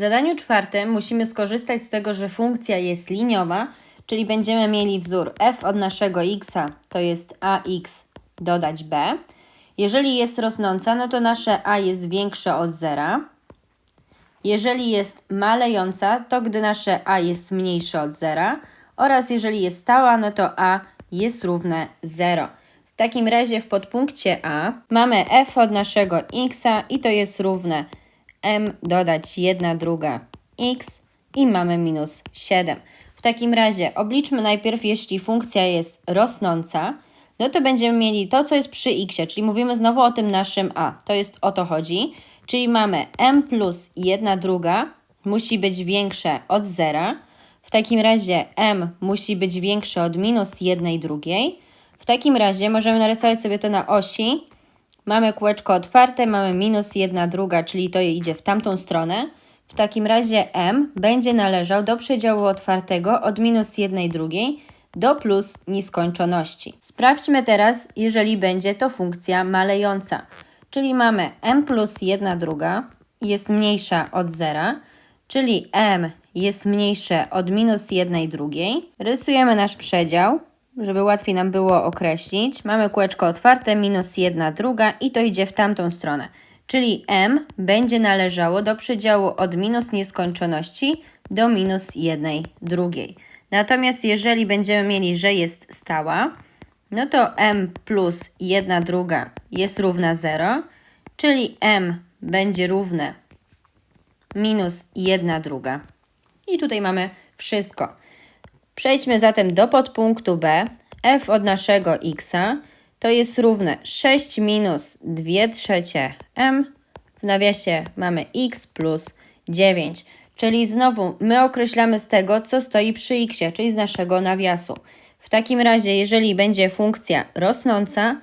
zadaniu czwartym musimy skorzystać z tego, że funkcja jest liniowa, czyli będziemy mieli wzór f od naszego x to jest ax dodać b. Jeżeli jest rosnąca, no to nasze a jest większe od zera. Jeżeli jest malejąca, to gdy nasze a jest mniejsze od zera oraz jeżeli jest stała, no to a jest równe 0. W takim razie w podpunkcie a mamy f od naszego x i to jest równe m dodać 1 druga x i mamy minus 7. W takim razie obliczmy najpierw, jeśli funkcja jest rosnąca, no to będziemy mieli to, co jest przy x, czyli mówimy znowu o tym naszym a. To jest o to chodzi. Czyli mamy m plus 1 druga musi być większe od zera. W takim razie m musi być większe od minus 1 drugiej. W takim razie możemy narysować sobie to na osi. Mamy kółeczko otwarte, mamy minus 1 druga, czyli to idzie w tamtą stronę. W takim razie m będzie należał do przedziału otwartego od minus 1 drugiej do plus nieskończoności. Sprawdźmy teraz, jeżeli będzie to funkcja malejąca. Czyli mamy m plus 1 druga jest mniejsza od zera, czyli m jest mniejsze od minus 1 drugiej. Rysujemy nasz przedział, żeby łatwiej nam było określić. Mamy kółeczko otwarte, minus 1 druga i to idzie w tamtą stronę. Czyli m będzie należało do przedziału od minus nieskończoności do minus 1 drugiej. Natomiast jeżeli będziemy mieli, że jest stała, no to m plus 1 druga jest równa 0, czyli m będzie równe minus 1 druga. I tutaj mamy wszystko. Przejdźmy zatem do podpunktu B. f od naszego x to jest równe 6 minus 2 trzecie m. W nawiasie mamy x plus 9. Czyli znowu my określamy z tego, co stoi przy x, czyli z naszego nawiasu. W takim razie, jeżeli będzie funkcja rosnąca,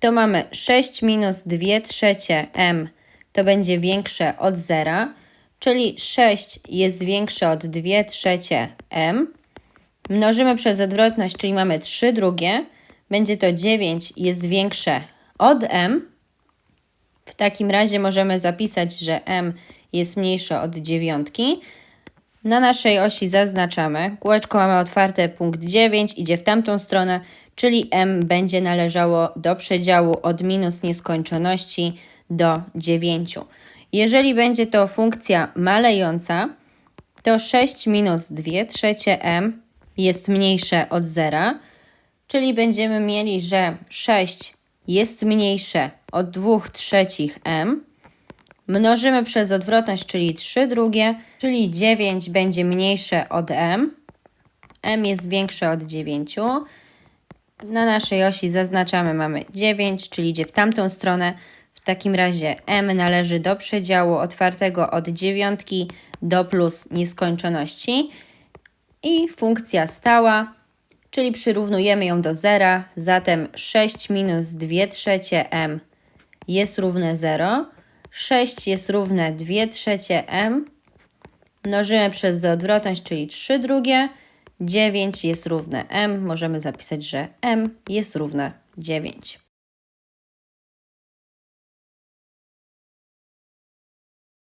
to mamy 6 minus 2 trzecie m to będzie większe od zera, czyli 6 jest większe od 2 trzecie m. Mnożymy przez odwrotność, czyli mamy 3 drugie. Będzie to 9 jest większe od m. W takim razie możemy zapisać, że m jest mniejsze od dziewiątki. Na naszej osi zaznaczamy. Kółeczko mamy otwarte, punkt 9 idzie w tamtą stronę, czyli m będzie należało do przedziału od minus nieskończoności do 9. Jeżeli będzie to funkcja malejąca, to 6 minus 2 trzecie m jest mniejsze od zera, czyli będziemy mieli, że 6 jest mniejsze od 2 trzecich m. Mnożymy przez odwrotność, czyli 3 drugie, czyli 9 będzie mniejsze od m. m jest większe od 9. Na naszej osi zaznaczamy, mamy 9, czyli idzie w tamtą stronę. W takim razie m należy do przedziału otwartego od dziewiątki do plus nieskończoności. I funkcja stała, czyli przyrównujemy ją do zera, zatem 6 minus 2 trzecie m jest równe 0. 6 jest równe 2 trzecie m. Mnożymy przez odwrotność, czyli 3 drugie. 9 jest równe m. Możemy zapisać, że m jest równe 9.